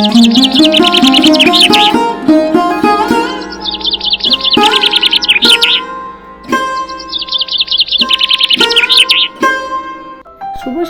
শুভ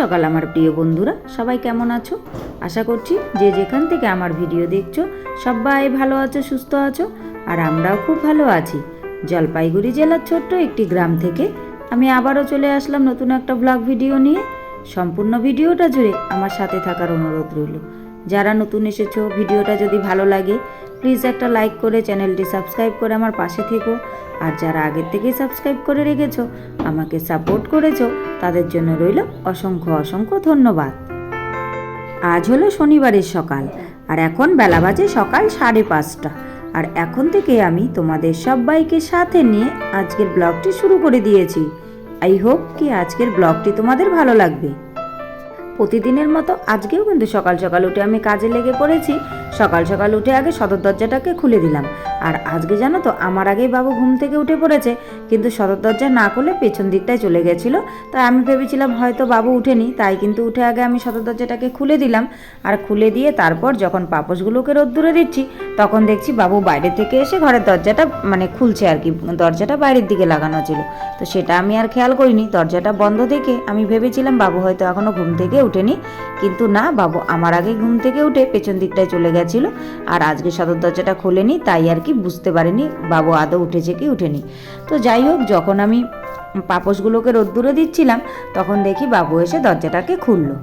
সকাল আমার প্রিয় বন্ধুরা, সবাই কেমন আছো? আশা করছি যে যেখান থেকে আমার ভিডিও দেখছ, সবাই ভালো আছো, সুস্থ আছো, আর আমরাও খুব ভালো আছি। জলপাইগুড়ি জেলার ছোট্ট একটি গ্রাম থেকে আমি আবারও চলে আসলাম নতুন একটা ব্লগ ভিডিও নিয়ে। সম্পূর্ণ ভিডিওটা জুড়ে আমার সাথে থাকার অনুরোধ রইল। যারা নতুন এসেছ, ভিডিওটা যদি ভালো লাগে প্লিজ একটা লাইক করে চ্যানেলটি সাবস্ক্রাইব করে আমার পাশে থেকো। আর যারা আগের থেকেই সাবস্ক্রাইব করে রেখেছো, আমাকে সাপোর্ট করেছ, তাদের জন্য রইল অসংখ্য অসংখ্য ধন্যবাদ। আজ হলো শনিবারের সকাল, আর এখন বেলা বাজে সকাল সাড়ে পাঁচটা। আর এখন থেকে আমি তোমাদের সবাইকে সাথে নিয়ে আজকের ব্লগটি শুরু করে দিয়েছি। আই হোপ কি আজকের ব্লগটি তোমাদের ভালো লাগবে। প্রতিদিনের মতো আজকেও কিন্তু সকাল সকাল উঠে আমি কাজে লেগে পড়েছি। সকাল সকাল উঠে আগে সদর দরজাটাকে খুলে দিলাম। আর আজকে জানো তো, আমার আগেই বাবু ঘুম থেকে উঠে পড়েছে, কিন্তু সদর দরজা না খুলে পেছন দিকটায় চলে গেছিল। তাই আমি ভেবেছিলাম হয়তো বাবু উঠেনি, তাই কিন্তু উঠে আগে আমি সদর দরজাটাকে খুলে দিলাম। আর খুলে দিয়ে তারপর যখন পাপোশগুলোকে রোদ্দুরে দিচ্ছি, তখন দেখছি বাবু বাইরে থেকে এসে ঘরের দরজাটা মানে খুলছে আর কি, দরজাটা বাইরের দিকে লাগানো ছিল। তো সেটা আমি আর খেয়াল করিনি, দরজাটা বন্ধ দেখে আমি ভেবেছিলাম বাবু হয়তো এখনও ঘুম থেকে উঠেনি কিন্তু না বাবু, আমার আগে ঘুম থেকে উঠে পেছন দিকটায় চলে গেছিল আর আজকে সদর দরজাটা খোলেনি, তাই আর কি বুঝতে পারিনি, বাবু আদৌ উঠেছে কি উঠেনি। তো যাই হোক, যখন আমি পাপোশগুলোকে রোদ্দুরে দিচ্ছিলাম, তখন দেখি বাবু এসে দরজাটাকে খুললো।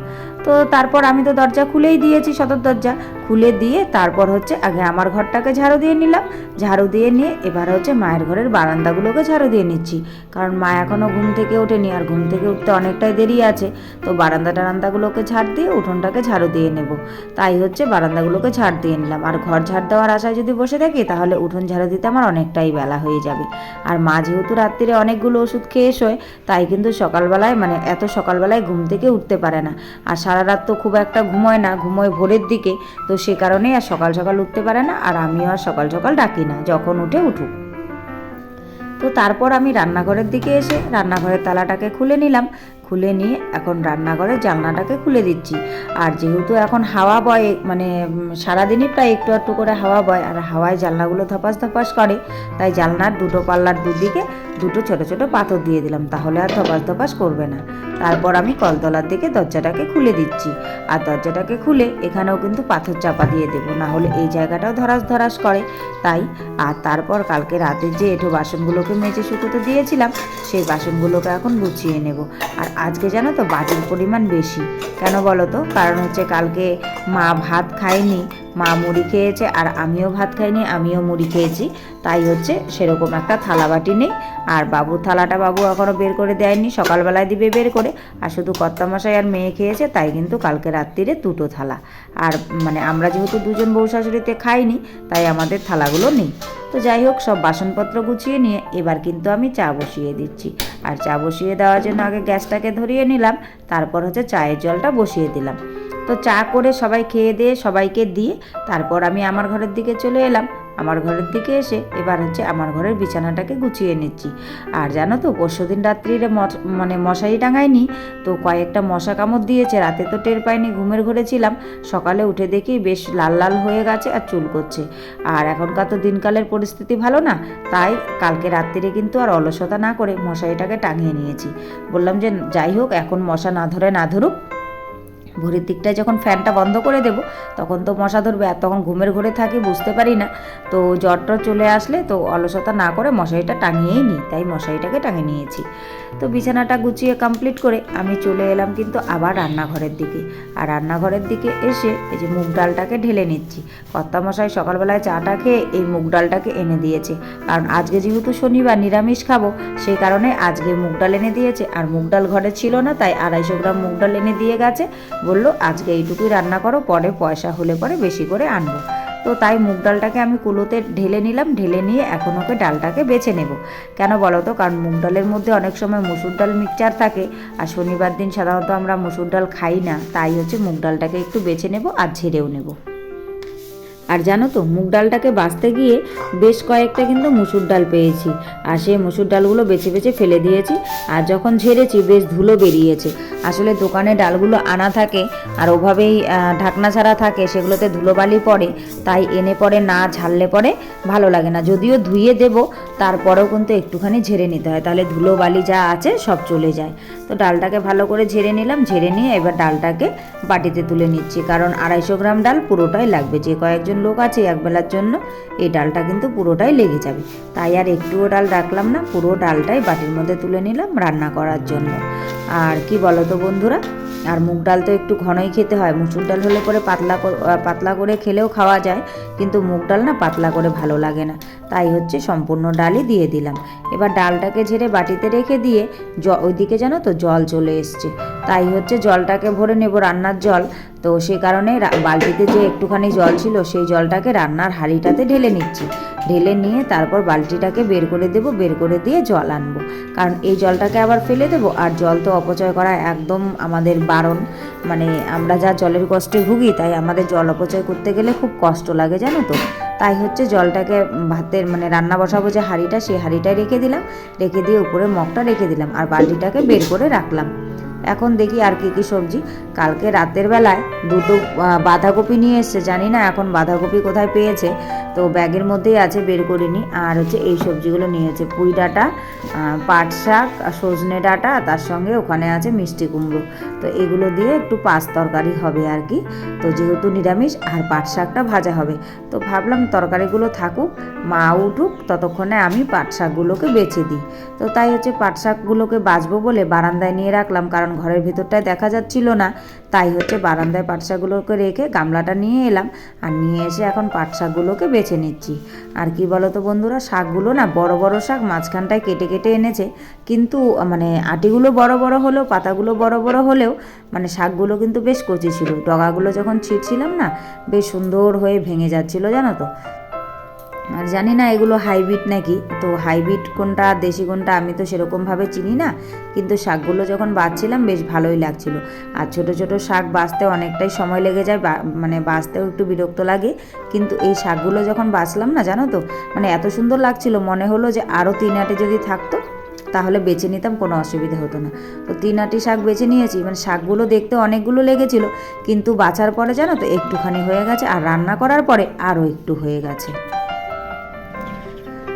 তো তারপর আমি তো দরজা খুলেই দিয়েছি, সদর দরজা। খুলে দিয়ে তারপর হচ্ছে আগে আমার ঘরটাকে ঝাড়ু দিয়ে নিলাম। ঝাড়ু দিয়ে নিয়ে এবার হচ্ছে মায়ের ঘরের বারান্দাগুলোকে ঝাড়ু দিয়ে নিচ্ছি। কারণ মা এখনও ঘুম থেকে ওঠেনি আর ঘুম থেকে উঠতে অনেকটাই দেরি আছে। তো বারান্দা টারান্দাগুলোকে ঝাড় দিয়ে উঠোনটাকে ঝাড়ু দিয়ে নেব। তাই হচ্ছে বারান্দাগুলোকে ঝাড় দিয়ে নিলাম। আর ঘর ঝাড় দেওয়ার আশায় যদি বসে থাকি, তাহলে উঠোন ঝাড়ু দিতে আমার অনেকটাই বেলা হয়ে যাবে। আর মা যেহেতু রাত্রিরে অনেকগুলো ওষুধ খেয়ে শোয় তাই কিন্তু সকালবেলায় মানে এত সকালবেলায় ঘুম থেকে উঠতে পারে না। আর সারা রাত তো খুব একটা ঘুমোয় না, ঘুমোয় ভোরের দিকে, তো সে কারণেই আর সকাল সকাল উঠতে পারে না, আর আমিও আর সকাল সকাল ডাকি না, যখন উঠে উঠুক। তো তারপর আমি রান্নাঘরের দিকে এসে রান্নাঘরের তালাটাকে খুলে নিলাম খুলে নিয়ে এখন রান্নাঘরের জানলাটাকে খুলে দিচ্ছি। আর যেহেতু এখন হাওয়া বয় মানে সারাদিনই প্রায় একটু একটু করে হাওয়া বয়, আর হাওয়ায় জানলাগুলো ধপাস ধপাস করে, তাই জানলার দুটো পাল্লার দুদিকে দুটো ছোট ছোট পাথর দিয়ে দিলাম, তাহলে আর ধপাস ধপাস করবে না। তারপর আমি কলতলার দিকে দরজাটাকে খুলে দিচ্ছি। আর দরজাটাকে খুলে এখানেও কিন্তু পাথর চাপা দিয়ে দেবো, না হলে এই জায়গাটাও ধরাস ধরাস করে। তাই, আর তারপর কালকে রাতে যে এঁটো বাসনগুলোকে মেজে শুকোতে দিয়েছিলাম, সেই বাসনগুলোকে এখন গুছিয়ে নেব। আর আজকে জানো তো বাটির পরিমাণ বেশি। কেন বলো তো? কারণ হচ্ছে কালকে মা ভাত খায়নি মা মুড়ি খেয়েছে আর আমিও ভাত খাইনি, আমিও মুড়ি খেয়েছি। তাই হচ্ছে সেরকম একটা থালা বাটি নেই। আর বাবু থালাটা বাবু এখনও বের করে দেয়নি, সকালবেলায় দিবে বের করে। আর শুধু কর্তামশাই আর মেয়ে খেয়েছে, তাই কিন্তু কালকে রাত্রিরে দুটো থালা। আর মানে আমরা যেহেতু দুজন বউ শাশুড়িতে খাইনি, তাই আমাদের থালাগুলো নেই। তো যাই হোক, সব বাসনপত্র গুছিয়ে নিয়ে এবার কিন্তু আমি চা বসিয়ে দিচ্ছি। আর চা বসিয়ে দেওয়ার জন্য আগে গ্যাসটাকে ধরিয়ে নিলাম, তারপর হচ্ছে চায়ের জলটা বসিয়ে দিলাম। তো চা করে সবাই খেয়ে দিয়ে সবাইকে দিয়ে তারপর আমি আমার ঘরের দিকে চলে এলাম। আমার ঘরের দিকে এসে এবার হচ্ছে আমার ঘরের বিছানাটাকে গুছিয়ে নিচ্ছি। আর জানো তো পরশু দিন রাত্রিরে মানে মশারি টাঙাইনি, তো কয়েকটা মশা কামড় দিয়েছে, রাতে তো টের পাইনি, ঘুমের ঘরে ছিলাম। সকালে উঠে দেখি বেশ লাল লাল হয়ে গেছে আর চুল করছে। আর এখনকার তো দিনকালের পরিস্থিতি ভালো না, তাই কালকে রাত্রিরে কিন্তু আর অলসতা না করে মশারিটাকে টাঙিয়ে নিয়েছি। বললাম যে যাই হোক, এখন মশা না ধরে না ধরুক ভোরের দিকটায় যখন ফ্যানটা বন্ধ করে দেব, তখন তো মশা ধরবে আর তখন ঘুমের ঘরে থাকি, বুঝতে পারি না। তো জ্বরটা চলে আসলে তো অলসতা না করে মশারিটা টাঙিয়েই নিই, তাই মশারিটাকে টাঙিয়ে নিয়েছি। তো বিছানাটা গুছিয়ে কমপ্লিট করে আমি চলে এলাম কিন্তু আবার রান্নাঘরের দিকে। আর রান্নাঘরের দিকে এসে এই যে মুগ ডালটাকে ঢেলে নিচ্ছি। কর্তামশাই সকালবেলায় চাটা খেয়ে এই মুগ ডালটাকে এনে দিয়েছে। কারণ আজকে যেহেতু শনিবার নিরামিষ খাব, সেই কারণে আজকে মুগ ডাল এনে দিয়েছে। আর মুগ ডাল ঘরে ছিল না, তাই আড়াইশো গ্রাম মুগ ডাল এনে দিয়ে গেছে। বলল, আজকে এইটুকুই রান্না করো, পরে পয়সা হলে পরে বেশি করে আনব। তো তাই মুগ ডালটাকে আমি কুলোতে ঢেলে নিলাম, ঢেলে নিয়ে এখন ওকে ডালটাকে বেছে নেব। কেন বলো তো? কারণ মুগ ডালের মধ্যে অনেক সময় মুসুর ডাল মিক্সচার থাকে, আর শনিবার দিন সাধারণত আমরা মুসুর ডাল খাই না, তাই হচ্ছে মুগ ডালটাকে একটু বেছে নেব আর ঝেড়েও নেব। আর জানো তো, মুগ ডালটাকে বাঁচতে গিয়ে বেশ কয়েকটা কিন্তু মুসুর ডাল পেয়েছি, আর সেই মুসুর ডালগুলো বেছে বেছে ফেলে দিয়েছি, আর যখন ঝেড়েছি বেশ ধুলো বেরিয়েছে। আসলে দোকানে ডালগুলো আনা থাকে আর ওভাবেই ঢাকনা ছাড়া থাকে, সেগুলোতে ধুলোবালি পড়ে, তাই এনে পরে না, ঝাললে পরে ভালো লাগে না। যদিও ধুয়ে দেব, তারপরেও কিন্তু একটুখানি ঝেড়ে নিতে হয়, তাহলে ধুলোবালি যা আছে সব চলে যায়। তো ডালটাকে ভালো করে ঝেড়ে নিলাম, ঝেড়ে নিয়ে এবার ডালটাকে বাটিতে তুলে নিচ্ছি, কারণ আড়াইশো গ্রাম ডাল পুরোটাই লাগবে। যে কয়েকজন লোক আছে একবেলার জন্য, এই ডালটা কিন্তু পুরোটাই লেগে যাবে। তাই আর একটুও ডাল রাখলাম না, পুরো ডালটাই বাটির মধ্যে তুলে নিলাম রান্না করার জন্য। আর কি বলো তো বন্ধুরা, আর মুগ ডাল তো একটু ঘনই খেতে হয়। মুসুর ডাল হলে পরে পাতলা পাতলা করে খেলেও খাওয়া যায়, কিন্তু মুগ ডাল না পাতলা করে ভালো লাগে না। তাই হচ্ছে সম্পূর্ণ ডালই দিয়ে দিলাম। এবার ডালটাকে ঝেড়ে বাটিতে রেখে দিয়ে জ, ওইদিকে জানো তো জল চলে এসছে। তাই হচ্ছে জলটাকে ভরে নেব রান্নার জল। তো সে কারণে বালতিতে যে একটুখানি জল ছিল সেই জলটাকে রান্নার হাঁড়িটাতে ঢেলে নিচ্ছি। ঢেলে নিয়ে তারপর বালতিটাকে বের করে দেব, বের করে দিয়ে জল আনব। কারণ এই জলটাকে আবার ফেলে দেবো, আর জল তো অপচয় করা একদম আমাদের বারণ। মানে আমরা যা জলের কষ্টে ভুগি, তাই আমাদের জল অপচয় করতে গেলে খুব কষ্ট লাগে, জানো তো। তাই হচ্ছে জলটাকে ভাতের মানে রান্না বসাবো যে হাঁড়িটা, সেই হাঁড়িটায় রেখে দিলাম। রেখে দিয়ে উপরে মগটা রেখে দিলাম। আর বালতিটাকে বের করে রাখলাম। এখন দেখি আর কি কি সবজি। কালকে রাতের বেলায় দুটো বাঁধাকপি নিয়ে এসছে, জানি না এখন বাঁধাকপি কোথায় পেয়েছে। তো ব্যাগের মধ্যেই আছে, বের করিনি আর হচ্ছে এই সবজিগুলো নিয়েছে পুঁই ডাঁটা পাট শাক সজনে ডাঁটা তার সঙ্গে ওখানে আছে মিষ্টি কুমড়ো। তো এগুলো দিয়ে একটু পাঁচ তরকারি হবে আর কি। তো যেহেতু নিরামিষ, আর পাট শাকটা ভাজা হবে। তো ভাবলাম তরকারিগুলো থাকুক, মা উঠুক, ততক্ষণে আমি পাট শাকগুলোকে বেছে দিই। তো তাই হচ্ছে পাট শাকগুলোকে বাছবো বলে বারান্দায় নিয়ে রাখলাম, কারণ ঘরের ভিতরটায় দেখা যাচ্ছিল না। তাই হচ্ছে বারান্দায় পাট শাকগুলোকে রেখে গামলাটা নিয়ে এলাম আর নিয়ে এসে এখন পাট শাকগুলোকে বেছে নিচ্ছি। আর কি বলো তো বন্ধুরা, শাকগুলো না বড় বড় শাক মাঝখানটায় কেটে কেটে এনেছে। কিন্তু মানে আটিগুলো বড় বড় হলেও, পাতাগুলো বড় বড় হলেও মানে শাকগুলো কিন্তু বেশ কচি ছিল। ডগাগুলো যখন ছিঁড়ছিলাম না, বেশ সুন্দর হয়ে ভেঙে যাচ্ছিল, জানো তো। আর জানি না এগুলো হাইব্রিড নাকি, তো হাইব্রিড কোনটা, দেশি কোনটা আমি তো সেরকমভাবে চিনি না, কিন্তু শাকগুলো যখন বাছছিলাম বেশ ভালোই লাগছিল। আর ছোট ছোট শাক বাছতে অনেকটাই সময় লেগে যায় মানে বাঁচতেও একটু বিরক্ত লাগে, কিন্তু এই শাকগুলো যখন বাছলাম না, জানো তো মানে এত সুন্দর লাগছিল, মনে হলো যে আরও তিন আটে যদি থাকতো, তাহলে বেছে নিতাম, কোনো অসুবিধা হতো না। তো তিন আটি শাক বেছে নিয়েছি মানে শাকগুলো দেখতে অনেকগুলো লেগেছিল, কিন্তু বাছার পরে জানো তো, একটুখানি হয়ে গেছে, আর রান্না করার পরে আরও একটু হয়ে গেছে।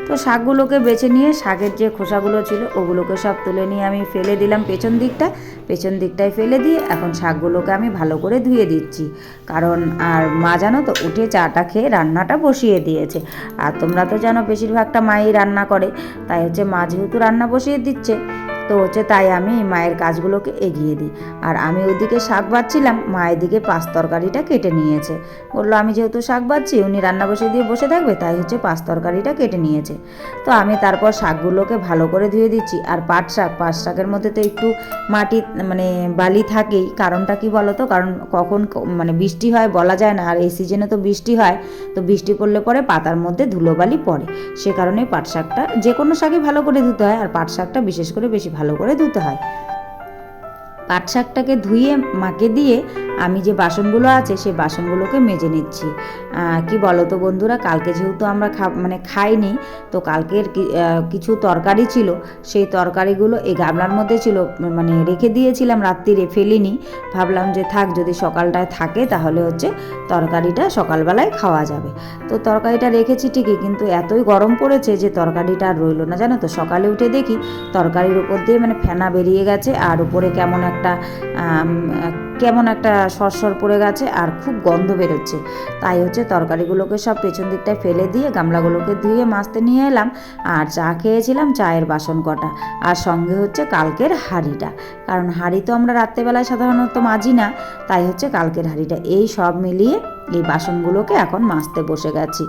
তো শাকগুলোকে বেছে নিয়ে শাকের যে খোসাগুলো ছিল ওগুলোকে সব তুলে নিয়ে আমি ফেলে দিলাম পেছন দিকটা। পেছন দিকটায় ফেলে দিয়ে এখন শাকগুলোকে আমি ভালো করে ধুয়ে দিচ্ছি। কারণ আর মা জানো তো উঠে চাটা খেয়ে রান্নাটা বসিয়ে দিয়েছে। আর তোমরা তো জানো বেশিরভাগটা মাই রান্না করে। তাই হচ্ছে মা যেহেতু রান্না বসিয়ে দিচ্ছে তো হচ্ছে তাই আমি মায়ের কাজগুলোকে এগিয়ে দিই। আর আমি ওইদিকে শাক বাচ্ছিলাম, মা এদিকে পাঁচ তরকারিটা কেটে নিয়েছে। বলল, আমি যেহেতু শাক বাচ্ছি, উনি রান্না বসে দিয়ে বসে থাকবে, তাই হচ্ছে পাঁচ তরকারিটা কেটে নিয়েছে। তো আমি তারপর শাকগুলোকে ভালো করে ধুয়ে দিচ্ছি। আর পাট শাক, পাট শাকের মধ্যে তো একটু মাটি মানে বালি থাকেই। কারণটা কি বলো তো কারণ কখন মানে বৃষ্টি হয় বলা যায় না। আর এই সিজনে তো বৃষ্টি হয়, তো বৃষ্টি পড়লে পরে পাতার মধ্যে ধুলোবালি পড়ে। সে কারণে পাট শাকটা, যে কোনো শাকই ভালো করে ধুতে হয়। আর পাট শাকটা বিশেষ করে বেশি ভালো করে ধুতে হয়। পাট শাকটাকে ধুয়ে, মাকে দিয়ে আমি যে বাসনগুলো আছে সেই বাসনগুলোকে মেজে নিচ্ছি। কি বলো তো বন্ধুরা, কালকে যেহেতু আমরা খা মানে খাইনি, তো কালকের কিছু তরকারি ছিল, সেই তরকারিগুলো এই গামলার মধ্যে ছিল মানে রেখে দিয়েছিলাম রাত্রিরে ফেলিনি। ভাবলাম যে থাক, যদি সকালটায় থাকে, তাহলে হচ্ছে তরকারিটা সকালবেলায় খাওয়া যাবে। তো তরকারিটা রেখেছি ঠিকই, কিন্তু এতই গরম পড়েছে যে তরকারিটা আর রইল না। জানো তো, সকালে উঠে দেখি তরকারির উপর দিয়ে মানে ফেনা বেরিয়ে গেছে, আর উপরে কেমন একটা কেমন একটা সরসর পড়ে গেছে আর খুব গন্ধ বেরোচ্ছে। তাই হচ্ছে তরকারিগুলোকে সব পেছন দিকটায় ফেলে দিয়ে, গামলাগুলোকে ধুয়ে মাছতে নিয়ে এলাম আর চা খেয়েছিলাম চায়ের বাসন কটা। আর সঙ্গে হচ্ছে কালকের হাঁড়িটা। কারণ হাঁড়ি তো আমরা রাত্রেবেলায় সাধারণত মাজি না, তাই হচ্ছে কালকের হাঁড়িটা। এই সব মিলিয়ে এই বাসনগুলোকে এখন মাজতে বসে গেছি।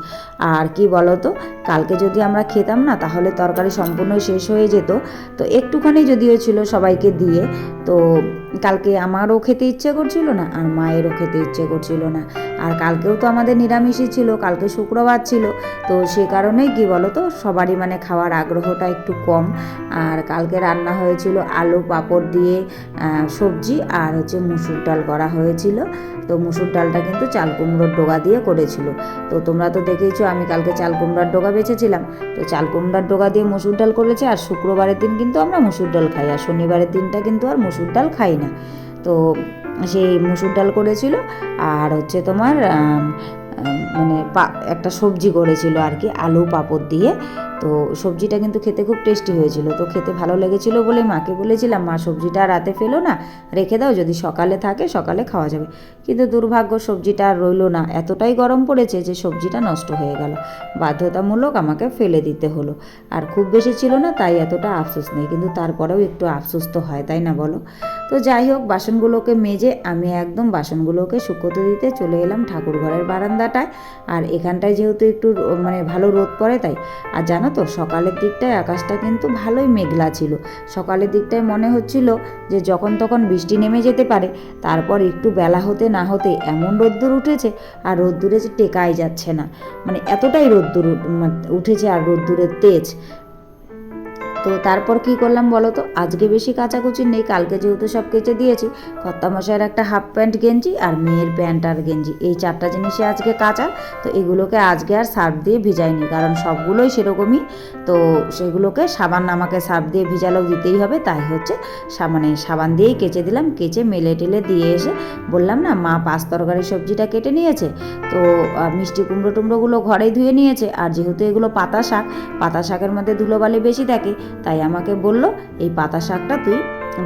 আর কি বলো তো কালকে যদি আমরা খেতাম না, তাহলে তরকারি সম্পূর্ণ শেষ হয়ে যেত। তো একটুখানি যদিও ছিল সবাইকে দিয়ে, তো কালকে আমারও খেতে ইচ্ছে করছিল না, আর মায়েরও খেতে ইচ্ছে করছিল না। আর কালকেও তো আমাদের নিরামিষই ছিল, কালকে শুক্রবার ছিল। তো সে কারণেই কি বলো তো সবারই মানে খাওয়ার আগ্রহটা একটু কম। আর কালকে রান্না হয়েছিল আলু পাঁপড় দিয়ে সবজি, আর হচ্ছে মুসুর ডাল করা হয়েছিল। তো মুসুর ডালটা কিন্তু চাল কুমড়োর ডোগা দিয়ে করেছিল। তো তোমরা তো দেখেইছো আমি কালকে চাল কুমড়ার ডোগা বেছেছিলাম। তো চাল কুমড়ার ডোগা দিয়ে মুসুর ডাল করেছে আর শুক্রবারের দিন কিন্তু আমরা মুসুর ডাল খাই আর শনিবারের দিনটা কিন্তু আর মুসুর ডাল খাই না। তো সেই মুসুর ডাল করেছিল আর হচ্ছে তোমার মানে একটা সবজি করেছিল আর কি, আলু পাঁপড় দিয়ে। তো সবজিটা কিন্তু খেতে খুব টেস্টি হয়েছিল। তো খেতে ভালো লেগেছিল বলে মাকে বলেছিলাম, মা, সবজিটা রাতে ফেলো না, রেখে দাও, যদি সকালে থাকে সকালে খাওয়া যাবে। কিন্তু দুর্ভাগ্য সবজিটা আর রইল না। এতটাই গরম পড়েছে যে সবজিটা নষ্ট হয়ে গেল। বাধ্যতামূলক আমাকে ফেলে দিতে হলো। আর খুব বেশি ছিল না, তাই এতটা আফসোস নেই। কিন্তু তারপরেও একটু আফসোস তো হয়, তাই না বলো? তো যাই হোক, বাসনগুলোকে মেজে আমি একদম বাসনগুলোকে শুকোতে দিতে চলে এলাম ঠাকুর ঘরের বারান্দাটায়। আর এখানটায় যেহেতু একটু মানে ভালো রোদ পড়ে তাই। আর জানো তো? সকালের দিকটায় আকাশটা কিন্তু ভালোই মেঘলা ছিল। সকালের দিকটায় মনে হচ্ছিল যে যখন তখন বৃষ্টি নেমে যেতে পারে, তারপর একটু বেলা হতে না হতে এমন রোদ্দুর উঠেছে আর রোদ্দুরে যে টেকাই যাচ্ছে না। মানে এতটাই রোদ্দুর উঠেছে আর রোদ্দুরের তেজ। তো তারপর কি করলাম বলো তো? আজকে বেশি কাচাকুচি নেই, কালকে যেহেতু সব কেচে দিয়েছি। কর্তামশাইয়ের একটা হাফ প্যান্ট গেঞ্জি আর মেয়ের প্যান্ট আর গেঞ্জি। এই চারটা জিনিসই আজকে কাঁচা, তো এগুলোকে আজকে আর সার্ফ দিয়ে ভিজাইনি, কারণ সবগুলোই সেরকমই। তো সেগুলোকে সাবান আমাকে সার্ফ দিয়ে ভিজালেও দিতেই হবে, তাই হচ্ছে মানে সাবান দিয়েই কেচে দিলাম। কেচে মেলে টেলে দিয়ে এসে বললাম, না, মা পাঁচ তরকারি সবজিটা কেটে নিয়েছে। তো মিষ্টি কুমড়ো টুমড়োগুলো ঘরেই ধুয়ে নিয়েছে। আর যেহেতু এগুলো পাতা শাক, পাতা শাকের মধ্যে ধুলোবালি বেশি থাকে তাই আমাকে বলল এই পাতা শাকটা তুই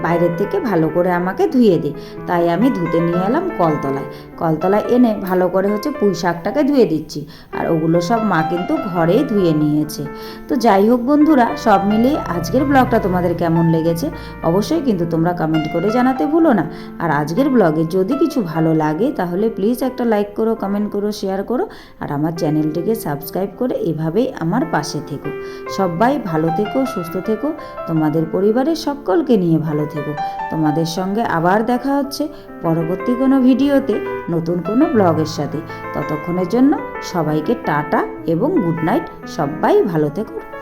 বাইরের থেকে ভালো করে আমাকে ধুয়ে দে। তাই আমি ধুতে নিয়ে এলাম কলতলায়। কলতলায় এনে ভালো করে হচ্ছে পুঁই শাকটাকে ধুয়ে দিচ্ছি। আর ওগুলো সব মা কিন্তু ঘরেই ধুয়ে নিয়েছে। তো যাই হোক বন্ধুরা, সব মিলিয়ে আজকের ব্লগটা তোমাদের কেমন লেগেছে অবশ্যই কিন্তু তোমরা কমেন্ট করে জানাতে ভুলো না। আর আজকের ব্লগে যদি কিছু ভালো লাগে তাহলে প্লিজ একটা লাইক করো কমেন্ট করো শেয়ার করো। আর আমার চ্যানেলটিকে সাবস্ক্রাইব করে এভাবেই আমার পাশে থেকো। সবাই ভালো থেকো, সুস্থ থেকো। তোমাদের পরিবারের সকলকে নিয়ে ভালো থেকো। তোমাদের সঙ্গে আবার দেখা হচ্ছে পরবর্তী কোনো ভিডিওতে, নতুন কোনো ব্লগের সাথে। ততক্ষণের জন্য সবাইকে টাটা এবং গুড নাইট। সবাই ভালো থেকো।